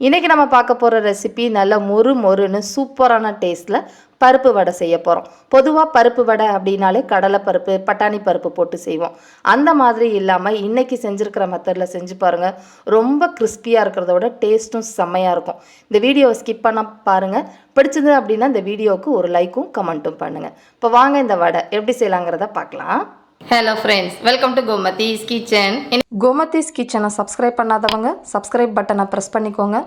இன்றைக்கி நம்ம பார்க்க போகிற ரெசிபி நல்ல மொறு மொறுன்னு சூப்பரான டேஸ்ட்டில் பருப்பு வடை செய்ய போகிறோம் பொதுவாக பருப்பு வடை அப்படின்னாலே கடலை பருப்பு பட்டாணி பருப்பு போட்டு செய்வோம். அந்த மாதிரி இல்லாமல் இன்றைக்கி செஞ்சுருக்கிற மெத்தடில் செஞ்சு பாருங்கள் ரொம்ப கிறிஸ்பியாக இருக்கிறத விட டேஸ்ட்டும் செம்மையாக இருக்கும். இந்த வீடியோவை ஸ்கிப் பண்ண பாருங்கள் பிடிச்சது அப்படின்னா இந்த வீடியோவுக்கு ஒரு லைக்கும் கமெண்ட்டும் பண்ணுங்கள் இப்போ வாங்க இந்த வடை எப்படி செய்யலாங்கிறத பார்க்கலாம். Hello friends welcome to Gomathi's kitchen Gomathi's கிச்சனை சப்ஸ்கிரைப் பண்ணாதவங்க சப்ஸ்கிரைப் பட்டனை ப்ரெஸ் பண்ணிக்கோங்க.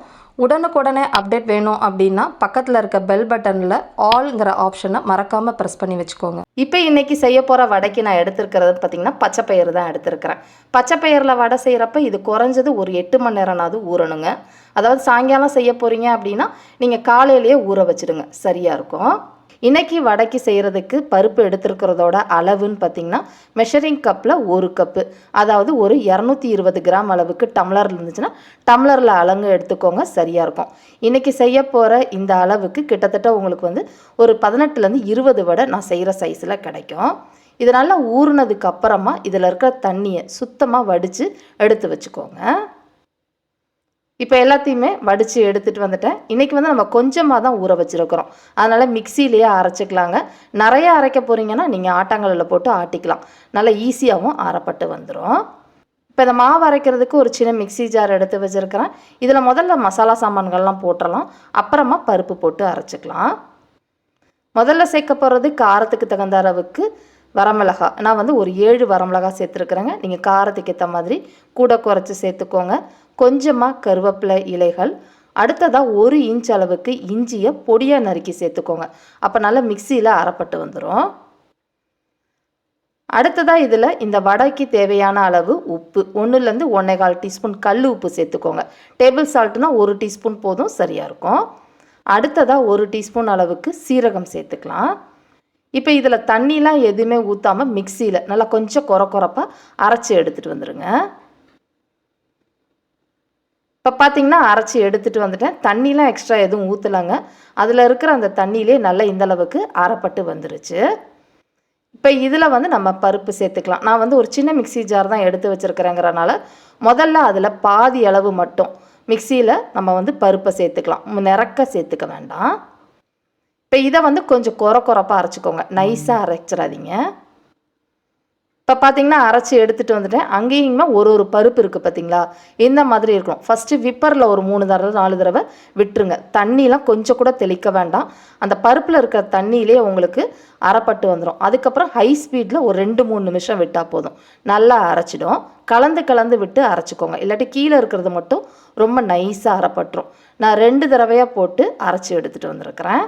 உடனுக்குடனே அப்டேட் வேணும் அப்படின்னா பக்கத்தில் இருக்க பெல் பட்டனில் ஆல்ங்கிற ஆப்ஷனை மறக்காமல் ப்ரெஸ் பண்ணி வச்சுக்கோங்க. இப்போ இன்னைக்கு செய்ய போகிற வடைக்கு நான் எடுத்திருக்கிறது பார்த்தீங்கன்னா பச்சைப்பயிறு தான் எடுத்திருக்கிறேன். பச்சைப்பயிரில் வடை செய்கிறப்ப இது குறைஞ்சது ஒரு எட்டு மணி நேரம்னாவது ஊறணுங்க. அதாவது சாயங்காலம் செய்ய போகிறீங்க அப்படின்னா நீங்கள் காலையிலேயே ஊற வச்சிடுங்க. சரியாக இருக்கும்? இன்றைக்கி வடைக்கு செய்கிறதுக்கு பருப்பு எடுத்துருக்கிறதோட அளவுன்னு பார்த்தீங்கன்னா மெஷரிங் கப்பில் ஒரு கப்பு அதாவது ஒரு இரநூத்தி இருபது கிராம் அளவுக்கு டம்ளர் இருந்துச்சுன்னா டம்ளரில் அளங்க எடுத்துக்கோங்க சரியாக இருக்கும். இன்றைக்கி செய்ய போகிற இந்த அளவுக்கு கிட்டத்தட்ட உங்களுக்கு வந்து ஒரு பதினெட்டுலேருந்து இருபது வடை நான் செய்கிற சைஸில் கிடைக்கும். இது நல்லா ஊறுனதுக்கு அப்புறமா இதில் இருக்கிற தண்ணியை சுத்தமாக வடித்து எடுத்து வச்சுக்கோங்க. இப்போ எல்லாத்தையுமே வடித்து எடுத்துகிட்டு வந்துட்டேன். இன்றைக்கி வந்து நம்ம கொஞ்சமாக தான் ஊற வச்சுருக்கிறோம். அதனால் மிக்சிலேயே அரைச்சிக்கலாங்க. நிறையா அரைக்க போகிறீங்கன்னா நீங்கள் ஆட்டாங்கல்லில் போட்டு ஆட்டிக்கலாம். நல்லா ஈஸியாகவும் அரைப்பட்டு வந்துடும் இப்போ இந்த மாவு அரைக்கிறதுக்கு ஒரு சின்ன மிக்சி ஜார் எடுத்து வச்சுருக்கிறேன். இதில் முதல்ல மசாலா சாமான்கள்லாம் போட்டுடலாம் அப்புறமா பருப்பு போட்டு அரைச்சிக்கலாம். முதல்ல சேர்க்க போகிறது காரத்துக்கு தகுந்த அளவுக்கு வரமிளகா. நான் வந்து ஒரு ஏழு வரமிளகா சேர்த்துருக்குறேங்க. நீங்கள் காரத்துக்கு ஏற்ற மாதிரி கூட குறைச்சி சேர்த்துக்கோங்க. கொஞ்சமாக கருவேப்பிலை இலைகள் அடுத்ததாக ஒரு இன்ச் அளவுக்கு இஞ்சியை பொடியாக நறுக்கி சேர்த்துக்கோங்க. அப்போ நல்லா மிக்சியில் அரைப்பட்டு வந்துடும் அடுத்ததாக இதில் இந்த வடைக்கு தேவையான அளவு உப்பு ஒன்றுலேருந்து ஒன்றே கால் டீஸ்பூன் கல் உப்பு சேர்த்துக்கோங்க. டேபிள் சால்ட்னா ஒரு டீஸ்பூன் போதும் சரியாக இருக்கும். அடுத்ததாக ஒரு டீஸ்பூன் அளவுக்கு சீரகம் சேர்த்துக்கலாம். இப்போ இதில் தண்ணிலாம் எதுவுமே ஊற்றாமல் மிக்சியில் நல்லா கொஞ்சம் குறை குறப்பாக அரைச்சி எடுத்துகிட்டு வந்துடுங்க இப்போ பார்த்தீங்கன்னா அரைச்சி எடுத்துகிட்டு வந்துட்டேன். தண்ணிலாம் எக்ஸ்ட்ரா எதுவும் ஊற்றலாங்க அதில் இருக்கிற அந்த தண்ணியிலே நல்லா இந்த அளவுக்கு அரைப்பட்டு வந்துருச்சு. இப்போ இதில் வந்து நம்ம பருப்பு சேர்த்துக்கலாம். நான் வந்து ஒரு சின்ன மிக்சி ஜார் தான் எடுத்து வச்சுருக்கிறேங்கிறனால முதல்ல அதில் பாதி அளவு மட்டும் மிக்சியில் நம்ம வந்து பருப்பை சேர்த்துக்கலாம். நிறக்க சேர்த்துக்க வேண்டாம். இப்போ இதை வந்து கொஞ்சம் குறை குறைப்பாக அரைச்சிக்கோங்க. நைஸாக அரைச்சிடாதீங்க. இப்போ பார்த்தீங்கன்னா அரைச்சி எடுத்துகிட்டு வந்துட்டேன். அங்கேயுமே ஒரு ஒரு பருப்பு இருக்குது பார்த்தீங்களா இந்த மாதிரி இருக்கும். ஃபஸ்ட்டு விப்பரில் ஒரு மூணு தடவை நாலு தடவை விட்டுருங்க. தண்ணிலாம் கொஞ்சம் கூட தெளிக்க வேண்டாம். அந்த பருப்பில் இருக்கிற தண்ணியிலே உங்களுக்கு அரைப்பட்டு வந்துடும் அதுக்கப்புறம் ஹை ஸ்பீடில் ஒரு ரெண்டு மூணு நிமிஷம் விட்டால் போதும். நல்லா அரைச்சிடும். கலந்து கலந்து விட்டு அரைச்சிக்கோங்க. இல்லாட்டி கீழே இருக்கிறது மட்டும் ரொம்ப நைஸாக அரைப்பட்டுரும். நான் ரெண்டு தடவையாக போட்டு அரைச்சி எடுத்துகிட்டு வந்திருக்கிறேன்.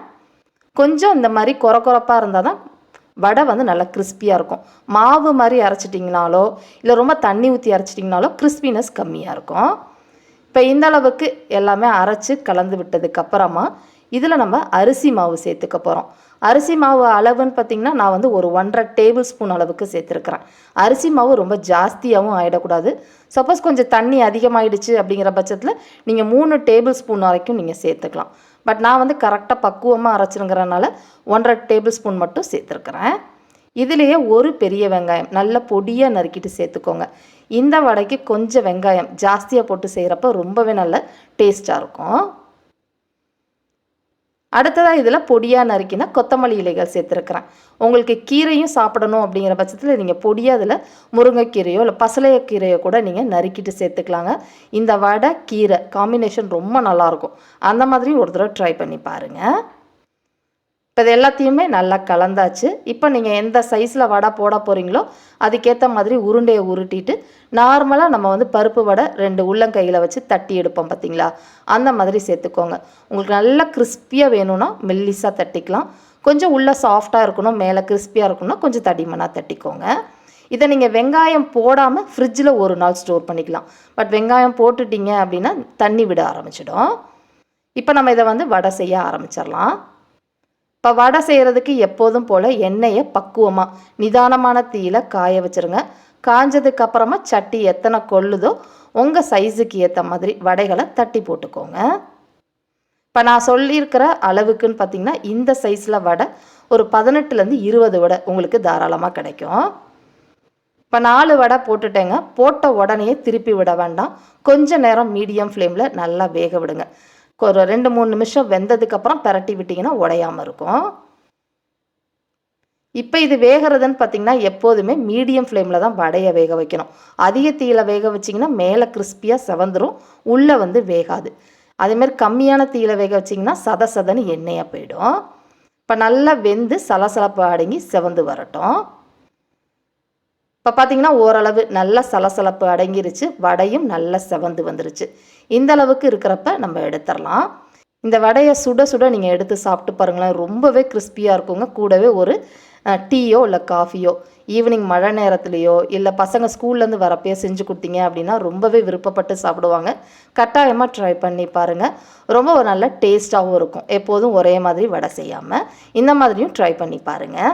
கொஞ்சம் இந்த மாதிரி குறை குறப்பாக இருந்தால் தான் வடை வந்து நல்லா கிறிஸ்பியாக இருக்கும். மாவு மாதிரி அரைச்சிட்டிங்கனாலோ இல்லை ரொம்ப தண்ணி ஊற்றி அரைச்சிட்டிங்கனாலோ கிறிஸ்பினஸ் கம்மியாக இருக்கும். இப்போ இந்த அளவுக்கு எல்லாமே அரைச்சி கலந்து விட்டதுக்கப்புறமா இதில் நம்ம அரிசி மாவு சேர்த்துக்க போகிறோம் அரிசி மாவு அளவுன்னு பார்த்திங்கன்னா நான் வந்து ஒரு ஒன்றரை டேபிள் ஸ்பூன் அளவுக்கு சேர்த்துருக்குறேன். அரிசி மாவு ரொம்ப ஜாஸ்தியாகவும் ஆகிடக்கூடாது சப்போஸ் கொஞ்சம் தண்ணி அதிகமாகிடுச்சு அப்படிங்கிற பட்சத்தில் நீங்கள் மூணு டேபிள் ஸ்பூன் வரைக்கும் நீங்கள் சேர்த்துக்கலாம். பட் நான் வந்து கரெக்டாக பக்குவமாக அரைச்சிருங்கிறனால ஒன்றரை டேபிள் ஸ்பூன் மட்டும் சேர்த்துருக்குறேன். இதுலேயே ஒரு பெரிய வெங்காயம் நல்ல பொடியாக நறுக்கிட்டு சேர்த்துக்கோங்க. இந்த வடைக்கு கொஞ்சம் வெங்காயம் ஜாஸ்தியாக போட்டு செய்கிறப்ப ரொம்பவே நல்ல டேஸ்ட்டாக இருக்கும். அடுத்ததாக இதில் பொடியாக நறுக்கினா கொத்தமல்லி இலைகள் சேர்த்துருக்குறேன். உங்களுக்கு கீரையும் சாப்பிடணும் அப்படிங்கிற பட்சத்தில் நீங்கள் பொடியாக அதில் முருங்கைக்கீரையோ இல்லை பசலையக்கீரையோ கூட நீங்கள் நறுக்கிட்டு சேர்த்துக்கலாங்க. இந்த வடை கீரை காம்பினேஷன் ரொம்ப நல்லாயிருக்கும் அந்த மாதிரி ஒரு தடவை ட்ரை பண்ணி பாருங்கள் இப்போ இது எல்லாத்தையுமே நல்லா கலந்தாச்சு. இப்போ நீங்கள் எந்த சைஸில் வடை போட போகிறீங்களோ அதுக்கேற்ற மாதிரி உருண்டையை உருட்டிட்டு நார்மலாக நம்ம வந்து பருப்பு வடை ரெண்டு உள்ளங்கையில் வச்சு தட்டி எடுப்போம் பார்த்தீங்களா அந்த மாதிரி சேர்த்துக்கோங்க. உங்களுக்கு நல்லா கிறிஸ்பியாக வேணும்னா மெல்லிஸாக தட்டிக்கலாம். கொஞ்சம் உள்ளே சாஃப்டாக இருக்கணும் மேலே கிறிஸ்பியாக இருக்கணும்னா கொஞ்சம் தடிமனாக தட்டிக்கோங்க. இதை நீங்கள் வெங்காயம் போடாமல் ஃப்ரிட்ஜில் ஒரு நாள் ஸ்டோர் பண்ணிக்கலாம். பட் வெங்காயம் போட்டுட்டீங்க அப்படின்னா தண்ணி விட ஆரம்பிச்சிடும். இப்போ நம்ம இதை வந்து வடை செய்ய ஆரம்பிச்சிடலாம். இப்போ வடை செய்கிறதுக்கு எப்போதும் போல் எண்ணெயை பக்குவமாக நிதானமான தீயில் காய வச்சுருங்க. காஞ்சதுக்கு அப்புறமா சட்டி எத்தனை கொள்ளுதோ உங்கள் சைஸுக்கு ஏற்ற மாதிரி வடைகளை தட்டி போட்டுக்கோங்க. இப்போ நான் சொல்லியிருக்கிற அளவுக்குன்னு பார்த்தீங்கன்னா இந்த சைஸில் வடை ஒரு பதினெட்டுலேருந்து இருபது வடை உங்களுக்கு தாராளமாக கிடைக்கும். இப்போ நாலு வடை போட்டுட்டேங்க. போட்ட உடனே திருப்பி விட வேண்டாம். கொஞ்ச நேரம் மீடியம் ஃப்ளேமில் நல்லா வேக விடுங்க. ஒரு ரெண்டு மூணு நிமிஷம் வெந்ததுக்கப்புறம் பிரட்டி விட்டிங்கன்னா உடையாமல் இருக்கும். இப்போ இது வேகிறதுன்னு பார்த்தீங்கன்னா எப்போதுமே மீடியம் ஃப்ளேமில் தான் வடையை வேக வைக்கணும். அதிக தீயில வேக வச்சிங்கன்னா மேலே கிறிஸ்பியாக செவந்துடும் உள்ளே வந்து வேகாது. அதேமாரி கம்மியான தீயில் வேக வச்சிங்கன்னா சத சதன்னு எண்ணெயாக போயிடும். இப்போ நல்லா வெந்து சலசலப்பு அடங்கி செவந்து வரட்டும். இப்போ பார்த்தீங்கன்னா ஓரளவு நல்ல சலசலப்பு அடங்கிருச்சு வடையும் நல்லா செவந்து வந்துருச்சு. இந்த அளவுக்கு இருக்கிறப்ப நம்ம எடுத்துடலாம் இந்த வடையை சுட சுட நீங்கள் எடுத்து சாப்பிட்டு பாருங்களேன் ரொம்பவே கிறிஸ்பியாக இருக்குங்க. கூடவே ஒரு டீயோ இல்லை காஃபியோ ஈவினிங் மழை நேரத்துலையோ இல்லை பசங்க ஸ்கூல்லேருந்து வரப்பயே செஞ்சு கொடுத்தீங்க அப்படின்னா ரொம்பவே விருப்பப்பட்டு சாப்பிடுவாங்க. கட்டாயமாக ட்ரை பண்ணி பாருங்கள் ரொம்ப ஒரு நல்ல டேஸ்ட்டாகவும் இருக்கும். எப்போதும் ஒரே மாதிரி வடை செய்யாமல் இந்த மாதிரியும் ட்ரை பண்ணி பாருங்கள்